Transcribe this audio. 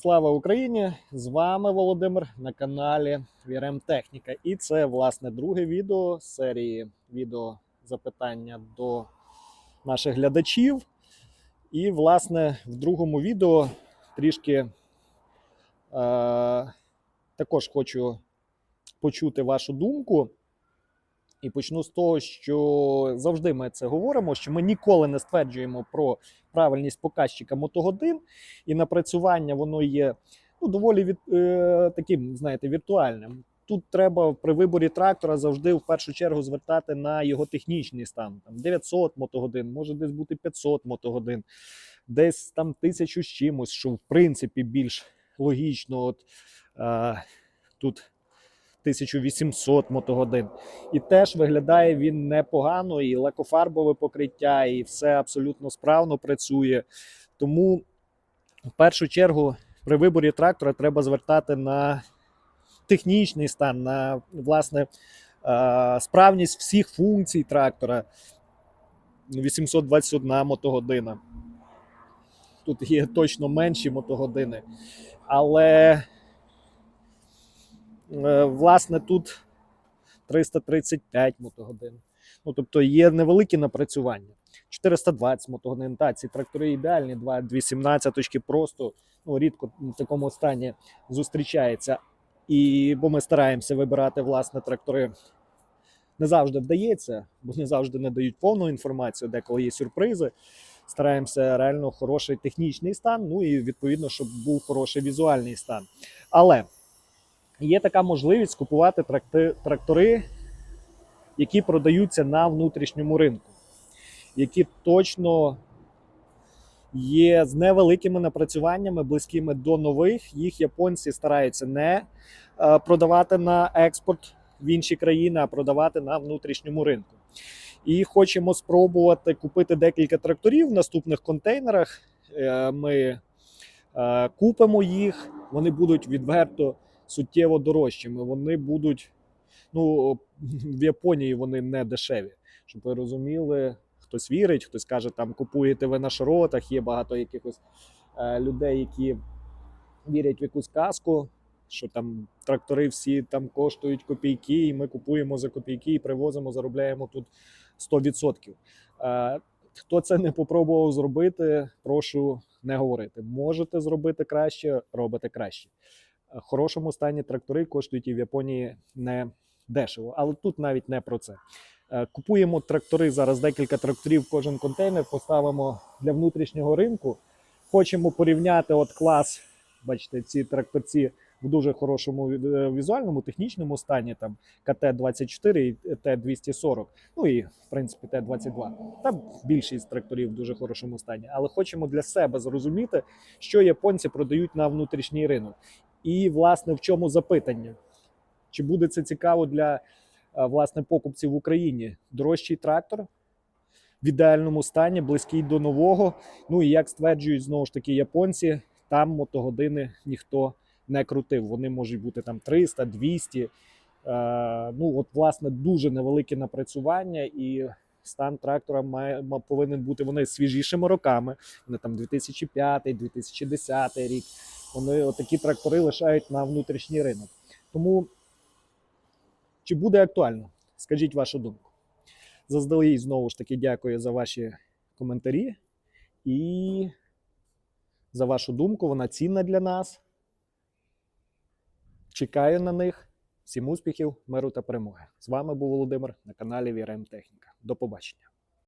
Слава Україні! З вами Володимир на каналі Вірем Техніка. І це власне друге відео з серії відео запитання до наших глядачів. І, власне, в другому відео трішки е, також хочу почути вашу думку. І почну з того, що завжди ми це говоримо, що ми ніколи не стверджуємо про правильність показчика мотогодин, і напрацювання воно є ну, доволі від, е, таким, знаєте, віртуальним. Тут треба при виборі трактора завжди в першу чергу звертати на його технічний стан. Там 900 мотогодин, може десь бути 500 мотогодин, десь там тисячу з чимось, що в принципі більш логічно. От, е, тут 1800 мотогодин. І теж виглядає він непогано, і лакофарбове покриття, і все абсолютно справно працює. Тому в першу чергу при виборі трактора треба звертати на технічний стан, на власне справність всіх функцій трактора. 821 мотогодина. Тут є точно менші мотогодини. Але власне, тут 335 мотогодин. Ну, тобто є невеликі напрацювання. 420 мотогодин. Та, ці трактори ідеальні, 2, 217 точки просто ну, рідко в такому стані зустрічається. І, бо ми стараємося вибирати власне трактори. Не завжди вдається, бо не завжди не дають повну інформацію, деколи є сюрпризи. Стараємося реально хороший технічний стан, ну і відповідно, щоб був хороший візуальний стан. Але є така можливість купувати трактори, які продаються на внутрішньому ринку, які точно є з невеликими напрацюваннями, близькими до нових. Їх японці стараються не е, продавати на експорт в інші країни, а продавати на внутрішньому ринку. І хочемо спробувати купити декілька тракторів в наступних контейнерах. Е, Ми е, купимо їх, вони будуть відверто суттєво дорожчими. Вони будуть, ну, в Японії вони не дешеві. Щоб ви розуміли, хтось вірить, хтось каже, там купуєте ви на широтах. Є багато якихось е, людей, які вірять в якусь казку, що там трактори всі там коштують копійки, і ми купуємо за копійки і привозимо, заробляємо тут 100%. Е, хто це не попробував зробити, прошу не говорити. Можете зробити краще, робите краще хорошому стані трактори коштують і в Японії не дешево. Але тут навіть не про це. Е, Купуємо трактори зараз декілька тракторів кожен контейнер, поставимо для внутрішнього ринку. Хочемо порівняти от клас. Бачите, ці тракторці в дуже хорошому е, візуальному, технічному стані, там КТ-24 і Т-240, ну і в принципі Т-22. Там більшість тракторів в дуже хорошому стані. Але хочемо для себе зрозуміти, що японці продають на внутрішній ринок. І, власне, в чому запитання? Чи буде це цікаво для е, власне покупців в Україні? Дорожчий трактор в ідеальному стані, близький до нового. Ну і як стверджують знову ж таки японці, там мотогодини ніхто не крутив. Вони можуть бути там 300, 200. Е, ну, от, власне, дуже невелике напрацювання, і стан трактора має ма- повинен бути вони свіжішими роками. Вони там 2005, 2010 рік. Вони отакі трактори лишають на внутрішній ринок. Тому чи буде актуально? Скажіть вашу думку. Заздалегідь знову ж таки дякую за ваші коментарі і за вашу думку. Вона цінна для нас. Чекаю на них. Всім успіхів, миру та перемоги. З вами був Володимир на каналі Вірем Техніка. До побачення.